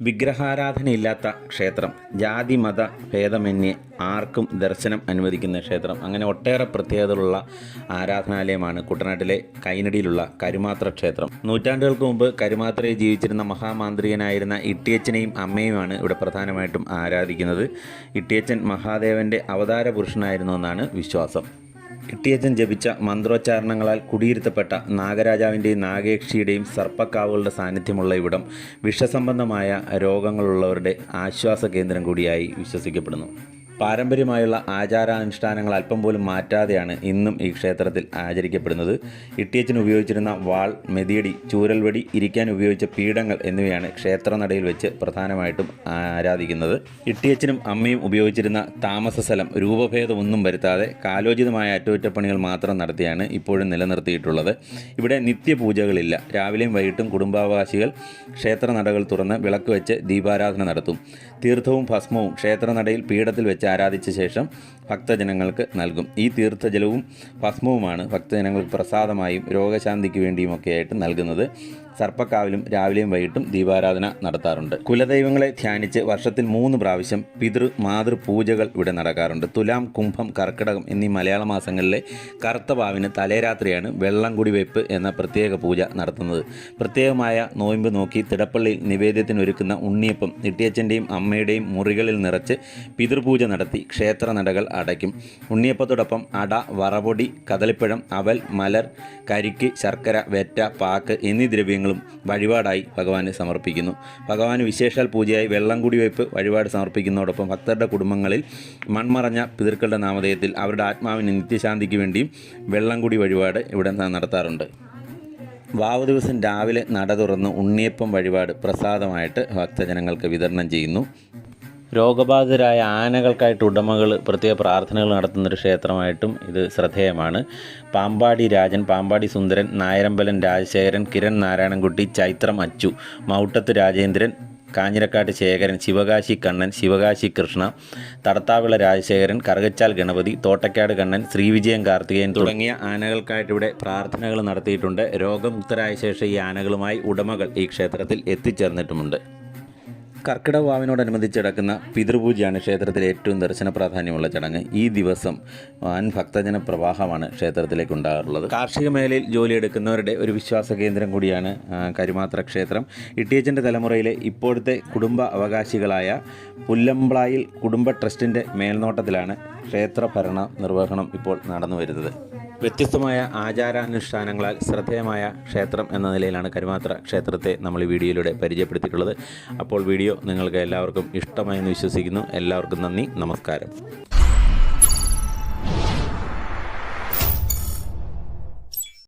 വിഗ്രഹാരാധനയില്ലാത്ത ക്ഷേത്രം ജാതി മത ഭേദമന്യേ ആർക്കും ദർശനം അനുവദിക്കുന്ന ക്ഷേത്രം. അങ്ങനെ ഒട്ടേറെ പ്രത്യേകതകളുള്ള ആരാധനാലയമാണ് കുട്ടനാട്ടിലെ കൈനടിയിലുള്ള കരുമാത്ര ക്ഷേത്രം. നൂറ്റാണ്ടുകൾക്ക് മുമ്പ് കരുമാത്രയിൽ ജീവിച്ചിരുന്ന മഹാമാന്ത്രികനായിരുന്ന ഇട്ടിയച്ചനെയും അമ്മയുമാണ് ഇവിടെ പ്രധാനമായിട്ടും ആരാധിക്കുന്നത്. ഇട്ടിയച്ചൻ മഹാദേവന്റെ അവതാര പുരുഷനായിരുന്നു എന്നാണ് വിശ്വാസം. ഇട്ടിയച്ചൻ ജപിച്ച മന്ത്രോച്ചാരണങ്ങളാൽ കുടിയിരുത്തപ്പെട്ട നാഗരാജാവിന്റെയും നാഗേക്ഷിയുടെയും സർപ്പക്കാവുകളുടെ സാന്നിധ്യമുള്ള ഇവിടം വിഷസംബന്ധമായ രോഗങ്ങളുള്ളവരുടെ ആശ്വാസ കേന്ദ്രം കൂടിയായി വിശ്വസിക്കപ്പെടുന്നു. പാരമ്പര്യമായുള്ള ആചാരാനുഷ്ഠാനങ്ങൾ അല്പം പോലും മാറ്റാതെയാണ് ഇന്നും ഈ ക്ഷേത്രത്തിൽ ആചരിക്കപ്പെടുന്നത്. ഇട്ടിയച്ചൻ ഉപയോഗിച്ചിരുന്ന വാൾ മെതിയടി ചൂരൽവടി ഇരിക്കാൻ ഉപയോഗിച്ച പീഠങ്ങൾ എന്നിവയാണ് ക്ഷേത്രനടയിൽ വെച്ച് പ്രധാനമായിട്ടും ആരാധിക്കുന്നത്. ഇട്ടിയച്ചനും അമ്മയും ഉപയോഗിച്ചിരുന്ന താമസ സ്ഥലം രൂപഭേദമൊന്നും വരുത്താതെ കാലോചിതമായ അറ്റകുറ്റപ്പണികൾ മാത്രം നടത്തിയാണ് ഇപ്പോഴും നിലനിർത്തിയിട്ടുള്ളത്. ഇവിടെ നിത്യപൂജകളില്ല. രാവിലെയും വൈകിട്ടും കുടുംബാവകാശികൾ ക്ഷേത്രനടകൾ തുറന്ന് വിളക്ക് വെച്ച് ദീപാരാധന നടത്തും. തീർത്ഥവും ഭസ്മവും ക്ഷേത്രനടയിൽ പീഠത്തിൽ വെച്ച് ആരാധിച്ച ശേഷം ഭക്തജനങ്ങൾക്ക് നൽകും. ഈ തീർത്ഥജലവും ഭസ്മവുമാണ് ഭക്തജനങ്ങൾക്ക് പ്രസാദമായും രോഗശാന്തിക്ക് വേണ്ടിയുമൊക്കെയായിട്ട് നൽകുന്നത്. സർപ്പക്കാവിലും രാവിലെയും വൈകിട്ടും ദീപാരാധന നടത്താറുണ്ട്. കുലദൈവങ്ങളെ ധ്യാനിച്ച് വർഷത്തിൽ മൂന്ന് പ്രാവശ്യം പിതൃ മാതൃ പൂജകൾ ഇവിടെ നടക്കാറുണ്ട്. തുലാം കുംഭം കർക്കിടകം എന്നീ മലയാള മാസങ്ങളിലെ കറുത്ത പാവിന് തലേരാത്രിയാണ് വെള്ളം വെപ്പ് എന്ന പ്രത്യേക പൂജ നടത്തുന്നത്. പ്രത്യേകമായ നോയമ്പ് നോക്കി തിടപ്പള്ളിയിൽ നിവേദ്യത്തിന് ഒരുക്കുന്ന ഉണ്ണിയപ്പം നിട്ടിയച്ചന്റെയും അമ്മയുടെയും മുറികളിൽ നിറച്ച് പിതൃപൂജ നടത്തി ക്ഷേത്ര നടകൾ അടയ്ക്കും. ഉണ്ണിയപ്പത്തോടൊപ്പം അട വറപൊടി കദളിപ്പഴം അവൽ മലർ കരിക്ക് ശർക്കര വെറ്റ പാക്ക് എന്നീ ദ്രവ്യങ്ങളും വഴിപാടായി ഭഗവാന് സമർപ്പിക്കുന്നു. ഭഗവാന് വിശേഷാൽ പൂജയായി വെള്ളം കുടിവയ്പ്പ് വഴിപാട് സമർപ്പിക്കുന്നതോടൊപ്പം ഭക്തരുടെ കുടുംബങ്ങളിൽ മൺമറഞ്ഞ പിതൃക്കളുടെ നാമധേയത്തിൽ അവരുടെ ആത്മാവിന് നിത്യശാന്തിക്ക് വേണ്ടിയും വെള്ളം കുടി വഴിപാട് ഇവിടെ നടത്താറുണ്ട്. വാവ് ദിവസം രാവിലെ നട തുറന്ന് ഉണ്ണിയപ്പം വഴിപാട് പ്രസാദമായിട്ട് ഭക്തജനങ്ങൾക്ക് വിതരണം ചെയ്യുന്നു. രോഗബാധിതരായ ആനകൾക്കായിട്ട് ഉടമകൾ പ്രത്യേക പ്രാർത്ഥനകൾ നടത്തുന്നൊരു ക്ഷേത്രമായിട്ടും ഇത് ശ്രദ്ധേയമാണ്. പാമ്പാടി രാജൻ പാമ്പാടി സുന്ദരൻ നായരമ്പലൻ രാജശേഖരൻ കിരൺ നാരായണൻകുട്ടി ചൈത്രം അച്ചു മൗട്ടത്ത് രാജേന്ദ്രൻ കാഞ്ഞിരക്കാട്ട് ശേഖരൻ ശിവകാശി കണ്ണൻ ശിവകാശി കൃഷ്ണ തടത്താവിള രാജശേഖരൻ കറുകച്ചാൽ ഗണപതി തോട്ടക്കാട് കണ്ണൻ ശ്രീവിജയൻ കാർത്തികേയൻ തുടങ്ങിയ ആനകൾക്കായിട്ട് ഇവിടെ പ്രാർത്ഥനകൾ നടത്തിയിട്ടുണ്ട്. രോഗമുക്തരായ ശേഷം ഈ ആനകളുമായി ഉടമകൾ ഈ ക്ഷേത്രത്തിൽ എത്തിച്ചേർന്നിട്ടുമുണ്ട്. കർക്കിടക വാവിനോടനുബന്ധിച്ച് നടക്കുന്ന പിതൃപൂജയാണ് ക്ഷേത്രത്തിലെ ഏറ്റവും ദർശന പ്രാധാന്യമുള്ള ചടങ്ങ്. ഈ ദിവസം വൻ ഭക്തജന പ്രവാഹമാണ് ക്ഷേത്രത്തിലേക്ക് ഉണ്ടാകാറുള്ളത്. കാർഷിക മേഖലയിൽ ജോലിയെടുക്കുന്നവരുടെ ഒരു വിശ്വാസ കേന്ദ്രം കൂടിയാണ് കരുമാത്ര ക്ഷേത്രം. ഇട്ടിയച്ചന്റെ തലമുറയിലെ ഇപ്പോഴത്തെ കുടുംബ അവകാശികളായ പുല്ലമ്പ്ലായിൽ കുടുംബ ട്രസ്റ്റിന്റെ മേൽനോട്ടത്തിലാണ് ക്ഷേത്ര ഭരണ നിർവഹണം ഇപ്പോൾ നടന്നു വരുന്നത് വ്യത്യസ്തമായ ആചാരാനുഷ്ഠാനങ്ങളാൽ ശ്രദ്ധേയമായ ക്ഷേത്രം എന്ന നിലയിലാണ് കരുമാത്ര ക്ഷേത്രത്തെ നമ്മൾ ഈ വീഡിയോയിലൂടെ പരിചയപ്പെടുത്തിയിട്ടുള്ളത്. അപ്പോൾ വീഡിയോ നിങ്ങൾക്ക് എല്ലാവർക്കും ഇഷ്ടമായെന്ന് വിശ്വസിക്കുന്നു. എല്ലാവർക്കും നന്ദി. നമസ്കാരം.